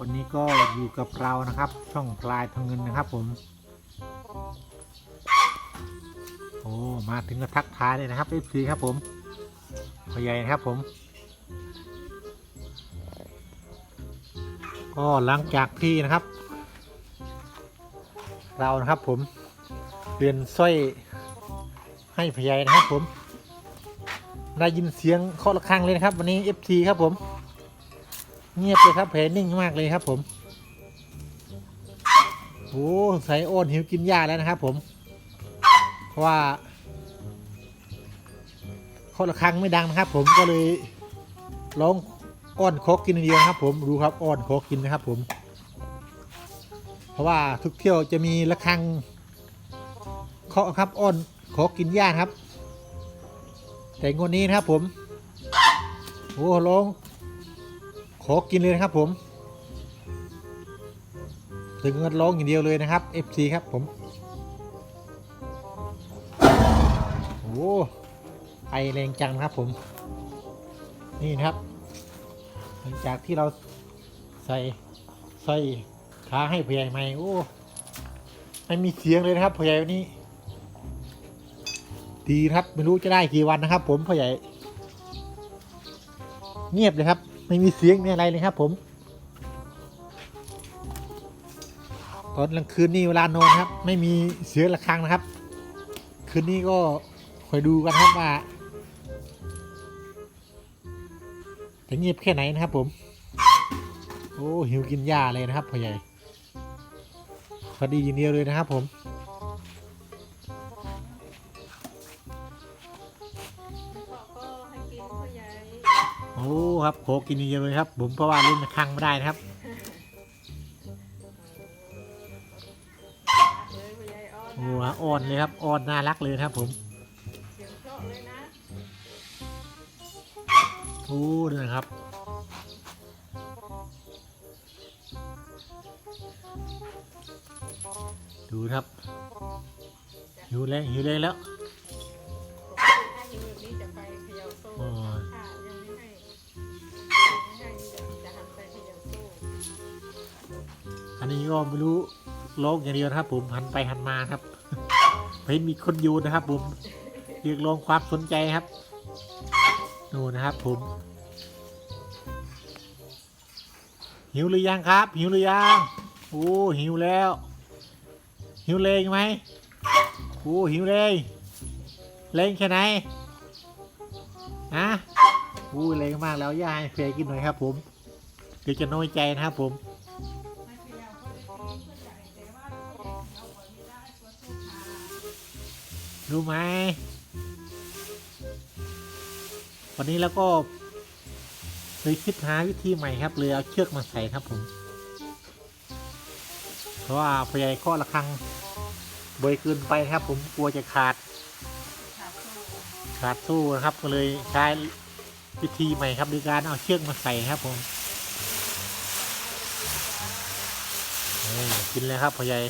วันนี้ก็อยู่กับเรานะครับ ช่องพลายทองเงินนะครับผม โอ้ มาถึงก็ทักทายเลยนะครับเอฟซีครับผมพอใหญ่นะครับผม ก็หลังจากที่นะครับ เรานะครับผมเรียนสร้อยให้พ่อใหญ่นะครับผม ได้ยินเสียงเคาะระฆังเลยนะครับ วันนี้ FT ครับผม เงียบเลยครับเพลนิ่งมากเลยครับ ผมโอ้ใส่โอนหิวกินหญ้าแล้วนะครับ ผม เพราะว่าเคาะระฆังไม่ดังนะครับ ผมก็เลยร้องอ้อนโคกกินเดียวนะครับ ผมดูครับอ้อนโคกกินนะครับ ผม เพราะว่าทุกเที่ยวจะมีระฆังเคาะครับอ้อนโคกกินหญ้าครับ แต่งวดนี้นะครับ ผมโอ้ร้อง ขอกินเลยนะครับ ผม ถึงเงินร้องอย่างเดียวเลยนะครับ FC ครับผม โอ้ไอแรงจังครับผม นี่นะครับ หลังจากที่เราใส่ใส่ขาให้ผู้ใหญ่ใหม่โอ้ไม่มีเสียงเลยนะครับผู้ใหญ่วันนี้ ดีครับไม่รู้จะได้กี่วันนะครับ ผมพ่อใหญ่ เงียบเลยครับ ไม่มีเสียงไม่อะไรเลยครับ ผม ตอนกลางคืนนี่เวลานอนครับ ไม่มีเสียงระฆังนะครับ คืนนี้ก็คอยดูกันครับว่าจะเงียบแค่ไหนนะครับ ผม โอ้หิวกินหญ้าเลยนะครับพ่อใหญ่พอดีย่างเดียวเลยนะครับผม ครับโคกินเยอะเลยครับผมเพราะว่าเล่นครั้งไม่ได้นะครับหญ่อ้อนโอ้อ่อนเลยครับอ่อนน่ารักเลยครับผมโอ้ดูนะครับดูครับหิวแรงหิวแรงแล้วอยู่แบบนี้จะไปเขย่าโซ่โอ้ นนี้ก็ไม่รู้โลกอย่างเดียวนะครับ ผมหันไปหันมาครับเห็นมีคนอยู่นะครับ ผมเรียกร้องความสนใจครับดูนะครับ ผมหิวหรือยังครับ หิวหรือยังโอ้หิวแล้ว หิวเลยไหมโอ้หิวเลยเล่งแค่ไหนนะโอ้เล่งมากแล้วย่าให้เฟยกินหน่อยครับ ผมเดี๋ยวจะน้อยใจนะครับผม รู้ไหม วันนี้แล้วก็เลยคิดหาวิธีใหม่ครับเลยเอาเชือกมาใส่ครับผม เพราะว่าพยายข้อระฆังบ่อยเกินไปครับ ผมกลัวจะขาด ขาดสู้นะครับก็เลยใช้วิธีใหม่ครับโดยการเอาเชือกมาใส่ครับผมกินเลยครับพ่อใหญ่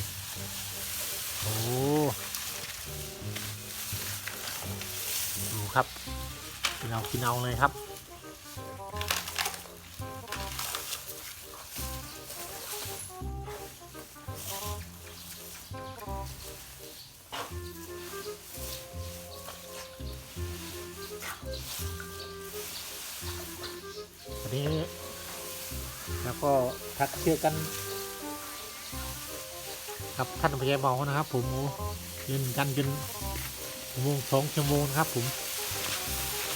โอ้ นเอากินเอาเลยครับวันนี้ แล้วก็ทักเชื่อกัน ครับท่านพยาบาลนะครับ ผมโอ้ยืนกันจนชั่วโมงสองชั่วโมงครับผม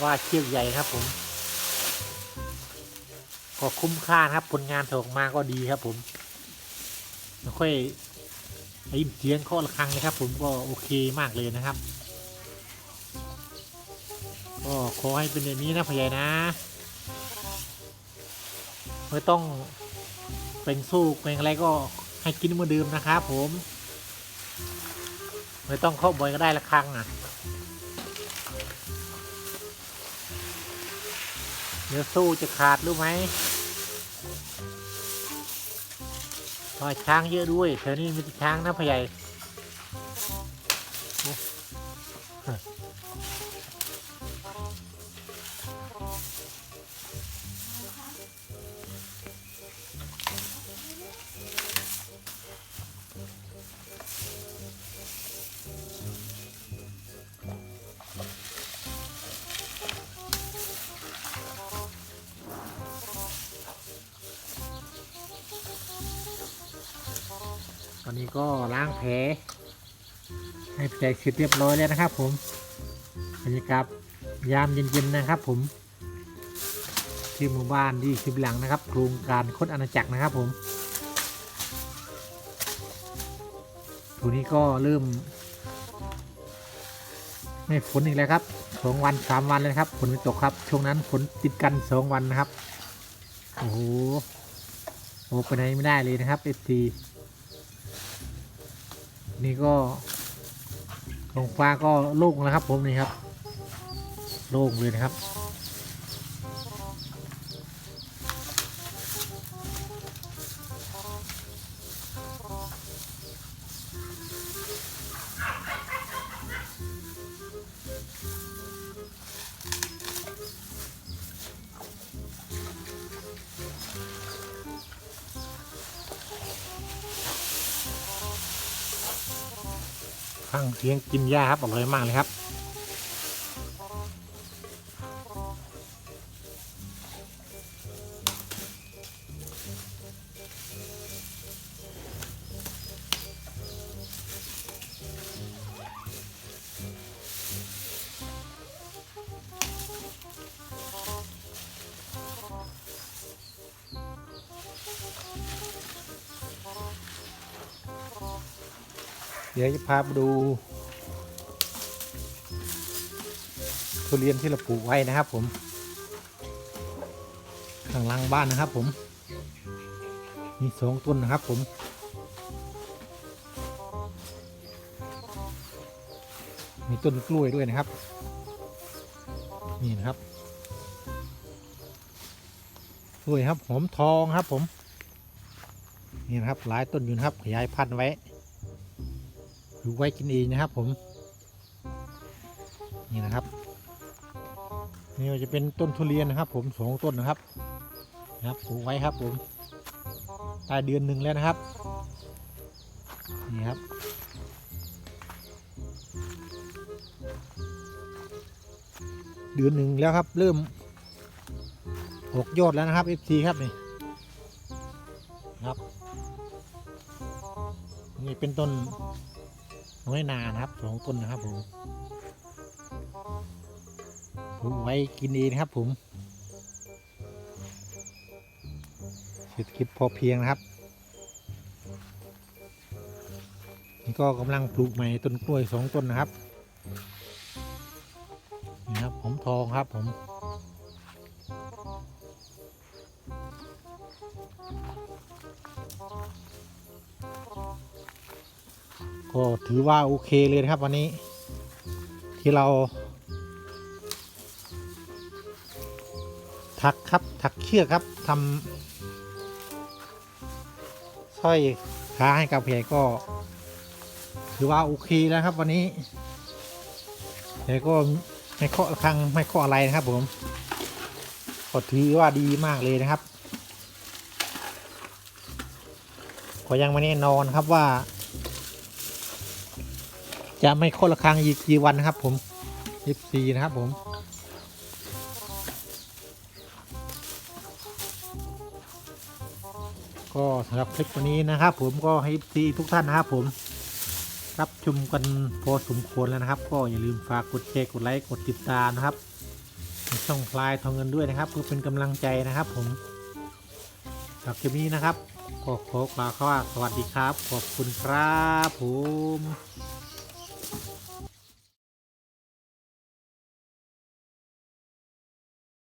ว่าเชือกใหญ่ครับผมก็คุ้มค่าครับผลงานออกมาก็ดีครับผมไม่ค่อยไอ้เสียงเคาะระฆังนะครับ ผมก็โอเคมากเลยนะครับก็ขอให้เป็นอย่างนี้นะพ่อใหญ่นะไม่ต้องเป็นสู้เป็นอะไรก็ให้กินเหมือนเดิมนะครับผม ไม่ต้องเข้าบ่อยก็ได้ละครั้งอะ เดี๋ยวสู้จะขาดรู้ไหมรอยช้างเยอะด้วยแถวนี้มีช้างนะพ่อใหญ่ นนี้ก็ล้างแผลให้แผลเสร็จเรียบร้อยแล้วนะครับผมบรรยากาศยามเย็นๆนะครับ ผมที่หมู่บ้านที่สิบหลังนะครับ โครงการคดอาณาจักรนะครับผมตัวนี้ก็เริ่ม ไม่ฝนอีกแล้วครับสองวันสามวันเลยครับฝนไม่ตกครับ ช่วงนั้นฝนติดกันสองวันนะครับ โอ้โหโอ้ไปไหนไม่ได้เลยนะครับเอฟที นี่ก็ท้องฟ้าก็โล่งแล้วครับผมนี่ครับ โล่งเลยนะครับ ฟังเสียงกินหญ้าครับอร่อยมากเลยครับ เดี๋ยวจะพาไปดูทุเรียนที่เราปลูกไว้นะครับผมข้างล่างบ้านนะครับ ผม มีสองต้นนะครับ ผมมีต้นกล้วยด้วยนะครับ นี่นะครับกล้วยครับหอมทองครับ ผม นี่นะครับหลายต้นอยู่นะครับขยายพันธุ์ไว้ ปลูกไว้กินเองนะครับ ผม นี่นะครับ นี่จะเป็นต้นทุเรียนนะครับ ผมสองต้นนะครับ นะครับปลูกไว้ครับ ผมได้เดือนหนึ่งแล้วนะครับ นี่ครับเดือนหนึ่งแล้วครับ เริ่มออกยอดแล้วนะครับ FC ครับนี่ครับ นี่เป็นต้น น้อยนานะครับสองต้นนะครับผมปลูกไว้กินเองนะครับผมเศรษฐกิจพอเพียงนะครับ นี่ก็กำลังปลูกใหม่ต้นกล้วยสองต้นนะครับนี่ครับผมทองครับผม ก็ถือว่าโอเคเลยนะครับวันนี้ที่เรา ถักครับถักเชือกครับทำสร้อยขาให้กับแผลก็ ถือว่าโอเคแล้วครับวันนี้แต่ก็ไม่เคาะระฆังไม่เคาะอะไรนะครับผมก็ถือว่าดีมากเลยนะครับ ก็ยังไม่แน่นอนครับว่า จะไม่โคนละครั้งอีกกี่วันนะครับ ผม14นะครับผมก็สำหรับคลิปวันนี้นะครับ ผมก็ให้ FC ทุกท่านนะครับผม รับชมกันพอสมควรแล้วนะครับ ก็อย่าลืมฝากกดแชร์กดไลค์กดติดตามนะครับในช่องพลายทองเงินด้วยนะครับเพื่อเป็นกำลังใจนะครับ ผมสำหรับคลิปนี้นะครับก็ขอกล่าวคำว่าสวัสดีครับ ขอบคุณครับผม